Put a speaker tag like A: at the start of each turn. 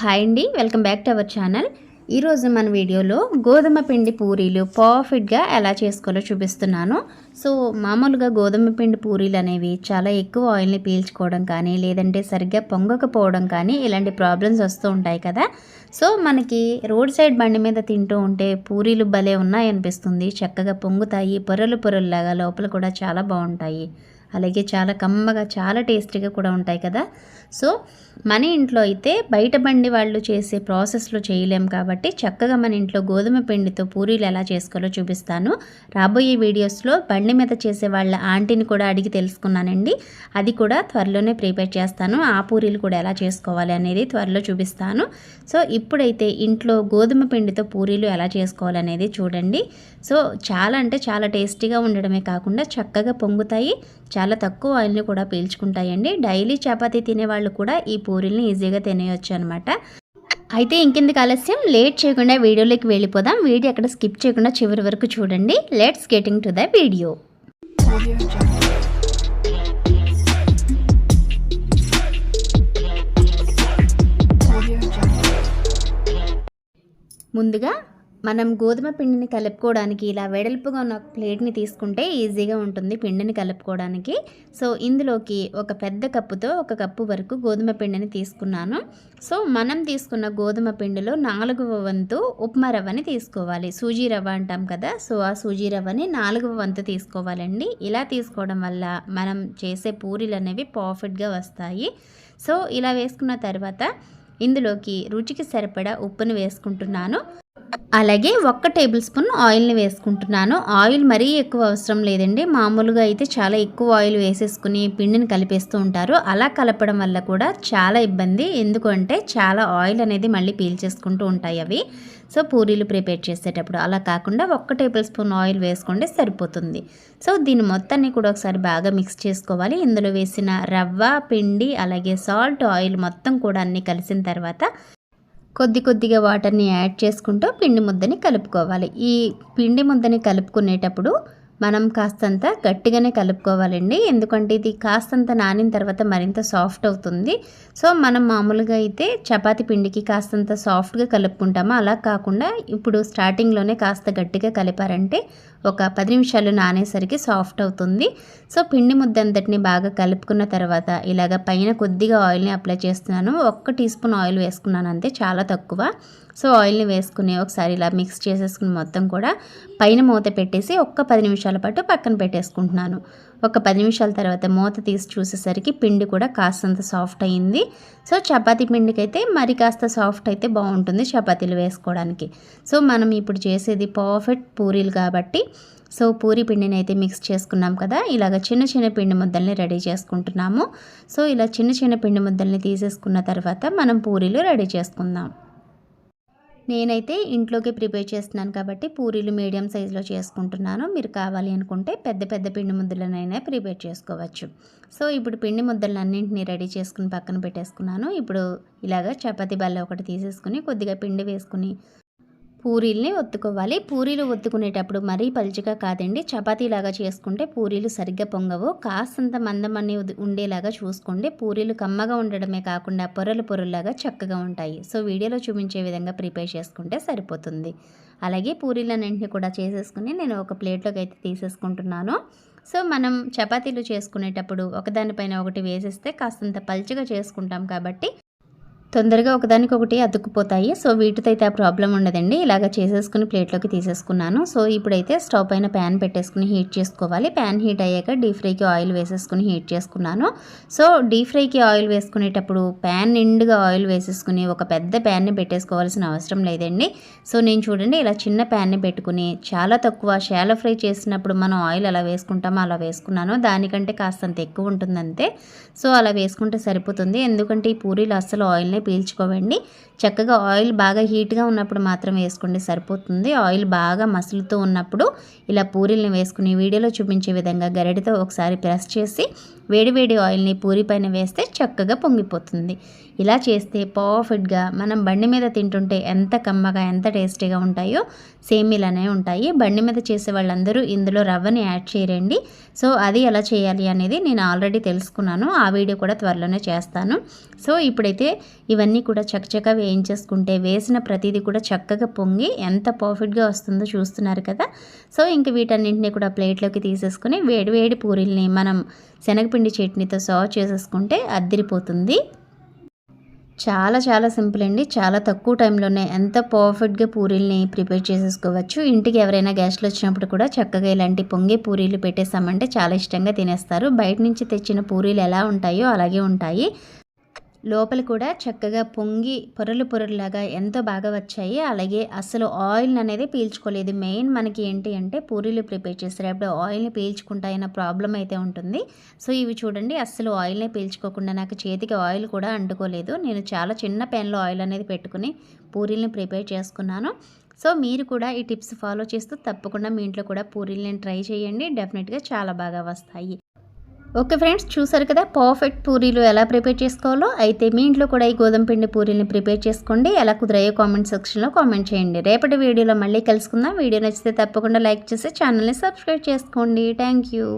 A: Hi అండి welcome back to our channel. ఈరోజు మన వీడియోలో గోధుమ పిండి పూరీలు పర్ఫెక్ట్గా ఎలా చేసుకోవాలో చూపిస్తున్నాను. సో మామూలుగా గోధుమ పిండి పూరీలు అనేవి చాలా ఎక్కువ ఆయిల్ని పీల్చుకోవడం కానీ లేదంటే సరిగ్గా పొంగకపోవడం కానీ ఇలాంటి ప్రాబ్లమ్స్ వస్తూ ఉంటాయి కదా. సో మనకి రోడ్ సైడ్ బండి మీద తింటూ ఉంటే పూరీలు భలే ఉన్నాయనిపిస్తుంది. చక్కగా పొంగుతాయి పొరలు పొరల్లాగా లోపల కూడా చాలా బాగుంటాయి. అలాగే చాలా కమ్మగా చాలా టేస్టీగా కూడా ఉంటాయి కదా. సో మన ఇంట్లో అయితే బయట బండి వాళ్ళు చేసే ప్రాసెస్లో చేయలేం కాబట్టి చక్కగా మన ఇంట్లో గోధుమ పిండితో పూరీలు ఎలా చేసుకోవాలో చూపిస్తాను. రాబోయే వీడియోస్లో బండి మీద చేసే వాళ్ళ ఆంటీని కూడా అడిగి తెలుసుకున్నానండి. అది కూడా త్వరలోనే ప్రిపేర్ చేస్తాను. ఆ పూరీలు కూడా ఎలా చేసుకోవాలి అనేది త్వరలో చూపిస్తాను. సో ఇప్పుడైతే ఇంట్లో గోధుమ పిండితో పూరీలు ఎలా చేసుకోవాలనేది చూడండి. సో చాలా అంటే చాలా టేస్టీగా ఉండడమే కాకుండా చక్కగా పొంగుతాయి. చాలా తక్కువ ఆయిల్ని కూడా పీల్చుకుంటాయండి. డైలీ చపాతీ తినేవాళ్ళు కూడా ఈ పూరీల్ని ఈజీగా తినేయొచ్చు అనమాట అయితే ఇంకెందుకు ఆలస్యం? లేట్ చేయకుండా వీడియోలోకి వెళ్ళిపోదాం. వీడియో అక్కడ స్కిప్ చేయకుండా చివరి వరకు చూడండి. Let's getting to the video. ముందుగా మనం గోధుమ పిండిని కలుపుకోవడానికి ఇలా వెడల్పుగా ఉన్న ప్లేట్ని తీసుకుంటే ఈజీగా ఉంటుంది పిండిని కలుపుకోవడానికి. సో ఇందులోకి ఒక పెద్ద కప్పుతో ఒక కప్పు వరకు గోధుమ పిండిని తీసుకున్నాను. సో మనం తీసుకున్న గోధుమ పిండిలో నాలుగవ వంతు ఉప్మా రవ్వని తీసుకోవాలి. సూజీ రవ్వ అంటాం కదా సో ఆ సూజీ రవ్వని నాలుగవ వంతు తీసుకోవాలండి. ఇలా తీసుకోవడం వల్ల మనం చేసే పూరీలు అనేవి పర్ఫెక్ట్గా వస్తాయి. సో ఇలా వేసుకున్న తర్వాత ఇందులోకి రుచికి సరిపడా ఉప్పుని వేసుకుంటున్నాను. అలాగే ఒక్క టేబుల్ స్పూన్ ఆయిల్ని వేసుకుంటున్నాను. ఆయిల్ మరీ ఎక్కువ అవసరం లేదండి. మామూలుగా అయితే చాలా ఎక్కువ ఆయిల్ వేసేసుకుని పిండిని కలిపేస్తూ ఉంటారు. అలా కలపడం వల్ల కూడా చాలా ఇబ్బంది. ఎందుకంటే చాలా ఆయిల్ అనేది మళ్ళీ పీల్చేసుకుంటూ ఉంటాయి అవి. సో పూరీలు ప్రిపేర్ చేసేటప్పుడు అలా కాకుండా ఒక్క టేబుల్ స్పూన్ ఆయిల్ వేసుకుంటే సరిపోతుంది. సో దీని మొత్తాన్ని కూడా ఒకసారి బాగా మిక్స్ చేసుకోవాలి. ఇందులో వేసిన రవ్వ పిండి అలాగే సాల్ట్ ఆయిల్ మొత్తం కూడా అన్నీ కలిసిన తర్వాత కొద్ది కొద్దిగా వాటర్ని యాడ్ చేసుకుంటూ పిండి ముద్దని కలుపుకోవాలి. ఈ పిండి ముద్దని కలుపుకునేటప్పుడు మనం కాస్తంత గట్టిగానే కలుపుకోవాలండి. ఎందుకంటే ఇది కాస్తంత నానిన తర్వాత మరింత సాఫ్ట్ అవుతుంది. సో మనం మామూలుగా అయితే చపాతి పిండికి కాస్తంత సాఫ్ట్గా కలుపుకుంటామో? అలా కాకుండా ఇప్పుడు స్టార్టింగ్లోనే కాస్త గట్టిగా కలిపారంటే ఒక పది నిమిషాలు నానేసరికి సాఫ్ట్ అవుతుంది. సో పిండి ముద్ద అంతటిని బాగా కలుపుకున్న తర్వాత ఇలాగ పైన కొద్దిగా ఆయిల్ని అప్లై చేస్తున్నాను. ఒక్క టీ స్పూన్ ఆయిల్ వేసుకున్నాను అంతే చాలా తక్కువ. సో ఆయిల్ని వేసుకుని ఒకసారి ఇలా మిక్స్ చేసేసుకుని మొత్తం కూడా పైన మూత పెట్టేసి ఒక్క పది నిమిషాలు పాటు పక్కన పెట్టేసుకుంటున్నాను. ఒక పది నిమిషాల తర్వాత మూత తీసి చూసేసరికి పిండి కూడా కాస్తంత సాఫ్ట్ అయింది. సో చపాతీ పిండికి అయితే మరి కాస్త సాఫ్ట్ అయితే బాగుంటుంది చపాతీలు వేసుకోవడానికి. సో మనం ఇప్పుడు చేసేది పర్ఫెక్ట్ పూరీలు కాబట్టి సో పూరి పిండిని అయితే మిక్స్ చేసుకున్నాం కదా ఇలాగ చిన్న చిన్న పిండి ముద్దల్ని రెడీ చేసుకుంటున్నాము. సో ఇలా చిన్న చిన్న పిండి ముద్దల్ని తీసేసుకున్న తర్వాత మనం పూరీలు రెడీ చేసుకుందాం. నేనైతే ఇంట్లోకి ప్రిపేర్ చేస్తున్నాను కాబట్టి పూరీలు మీడియం సైజులో చేసుకుంటున్నాను. మీరు కావాలి అనుకుంటే పెద్ద పెద్ద పిండి ముద్దలనైనా ప్రిపేర్ చేసుకోవచ్చు. సో ఇప్పుడు పిండి ముద్దలన్నింటినీ రెడీ చేసుకుని పక్కన పెట్టేసుకున్నాను. ఇప్పుడు ఇలాగ చపాతీ బల్ల ఒకటి తీసేసుకుని కొద్దిగా పిండి వేసుకుని పూరీల్ని ఒత్తుకోవాలి. పూరీలు ఒత్తుకునేటప్పుడు మరీ పలుచగా కాదండి. చపాతీలాగా చేసుకుంటే పూరీలు సరిగ్గా పొంగవు. కాస్తంత మందమని ఉండేలాగా చూసుకోండి. పూరీలు కమ్మగా ఉండడమే కాకుండా పొరలు పొరల్లాగా చక్కగా ఉంటాయి. సో వీడియోలో చూపించే విధంగా ప్రిపేర్ చేసుకుంటే సరిపోతుంది. అలాగే పూరీలన్నింటినీ కూడా చేసేసుకుని నేను ఒక ప్లేట్లోకి అయితే తీసేసుకుంటున్నాను. సో మనం చపాతీలు చేసుకునేటప్పుడు ఒకదానిపైన ఒకటి వేసేస్తే కాస్తంత పలుచగా చేసుకుంటాం కాబట్టి తొందరగా ఒకదానికొకటి అతుక్కుపోతాయి. సో వీటితో అయితే ఆ ప్రాబ్లం ఉండదండి. ఇలాగ చేసేసుకుని ప్లేట్లోకి తీసేసుకున్నాను. సో ఇప్పుడైతే స్టవ్ పైన ప్యాన్ పెట్టేసుకుని హీట్ చేసుకోవాలి. ప్యాన్ హీట్ అయ్యాక డీప్ ఫ్రైకి ఆయిల్ వేసేసుకుని హీట్ చేసుకున్నాను. సో డీప్ ఫ్రైకి ఆయిల్ వేసుకునేటప్పుడు ప్యాన్ నిండుగా ఆయిల్ వేసేసుకుని ఒక పెద్ద ప్యాన్ని పెట్టేసుకోవాల్సిన అవసరం లేదండి. సో నేను చూడండి ఇలా చిన్న ప్యాన్ని పెట్టుకుని చాలా తక్కువ షాలో ఫ్రై చేసినప్పుడు మనం ఆయిల్ అలా వేసుకుంటామో అలా వేసుకున్నాను. దానికంటే కాస్తంత ఎక్కువ ఉంటుందంతే. సో అలా వేసుకుంటే సరిపోతుంది. ఎందుకంటే ఈ పూరీలు అస్సలు ఆయిల్ని పీల్చుకోవండి. చక్కగా ఆయిల్ బాగా హీట్గా ఉన్నప్పుడు మాత్రం వేసుకోండి సరిపోతుంది. ఆయిల్ బాగా మసులుతూ ఉన్నప్పుడు ఇలా పూరీలను వేసుకుని వీడియోలో చూపించే విధంగా గరిటతో ఒకసారి ప్రెస్ చేసి వేడివేడి ఆయిల్ని పూరి పైన వేస్తే చక్కగా పొంగిపోతుంది. ఇలా చేస్తే పర్ఫెక్ట్గా మనం బండి మీద తింటుంటే ఎంత కమ్మగా ఎంత టేస్టీగా ఉంటాయో సేమ్ ఇలానే ఉంటాయి. బండి మీద చేసే వాళ్ళందరూ ఇందులో రవ్వని యాడ్ చేయరండి. సో అది ఎలా చేయాలి అనేది నేను ఆల్రెడీ తెలుసుకున్నాను. ఆ వీడియో కూడా త్వరలోనే చేస్తాను. సో ఇప్పుడైతే ఇవన్నీ కూడా చక్కచక్క వేయించేసుకుంటే వేసిన ప్రతిదీ కూడా చక్కగా పొంగి ఎంత పర్ఫెక్ట్గా వస్తుందో చూస్తున్నారు కదా. సో ఇంక వీటన్నింటినీ కూడా ప్లేట్లోకి తీసేసుకుని వేడివేడి వేడి పూరీల్ని మనం పిండి చట్నీతో సర్వ్ చేసేసుకుంటే అద్దిరిపోతుంది. చాలా చాలా సింపుల్ అండి. చాలా తక్కువ టైంలోనే ఎంత పర్ఫెక్ట్గా పూరీల్ని ప్రిపేర్ చేసేసుకోవచ్చు. ఇంటికి ఎవరైనా గెస్ట్లు వచ్చినప్పుడు కూడా చక్కగా ఇలాంటి పొంగే పూరీలు పెట్టేసామంటే చాలా ఇష్టంగా తినేస్తారు. బయట నుంచి తెచ్చిన పూరీలు ఎలా ఉంటాయో అలాగే ఉంటాయి. లోపల కూడా చక్కగా పొంగి పొరలు పొరలులాగా ఎంతో బాగా వచ్చాయి. అలాగే అసలు ఆయిల్ అనేది పీల్చుకోలేదు. మెయిన్ మనకి ఏంటి అంటే పూరీలు ప్రిపేర్ చేసేటప్పుడు ఆయిల్ని పీల్చుకుంటాయన్న ప్రాబ్లం అయితే ఉంటుంది. సో ఇవి చూడండి. అస్సలు ఆయిల్ని పీల్చుకోకుండా నాకు చేతికి ఆయిల్ కూడా అంటుకోలేదు. నేను చాలా చిన్న పెన్లో ఆయిల్ అనేది పెట్టుకుని పూరీల్ని ప్రిపేర్ చేసుకున్నాను. సో మీరు కూడా ఈ టిప్స్ ఫాలో చేస్తూ తప్పకుండా మీ ఇంట్లో కూడా పూరీలని ట్రై చేయండి. డెఫినెట్గా చాలా బాగా వస్తాయి. ఓకే ఫ్రెండ్స్ చూసారు కదా పర్ఫెక్ట్ పూరీలు ఎలా ప్రిపేర్ చేసుకోవాలో? అయితే మీ ఇంట్లో కూడా ఈ గోధుమ పిండి పూరీని ప్రిపేర్ చేసుకోండి. ఎలా కుదిరాయో కామెంట్ సెక్షన్లో కామెంట్ చేయండి. రేపటి వీడియోలో మళ్ళీ కలుసుకుందాం. వీడియో నచ్చితే తప్పకుండా లైక్ చేసి ఛానల్ని సబ్స్క్రైబ్ చేసుకోండి. Thank you.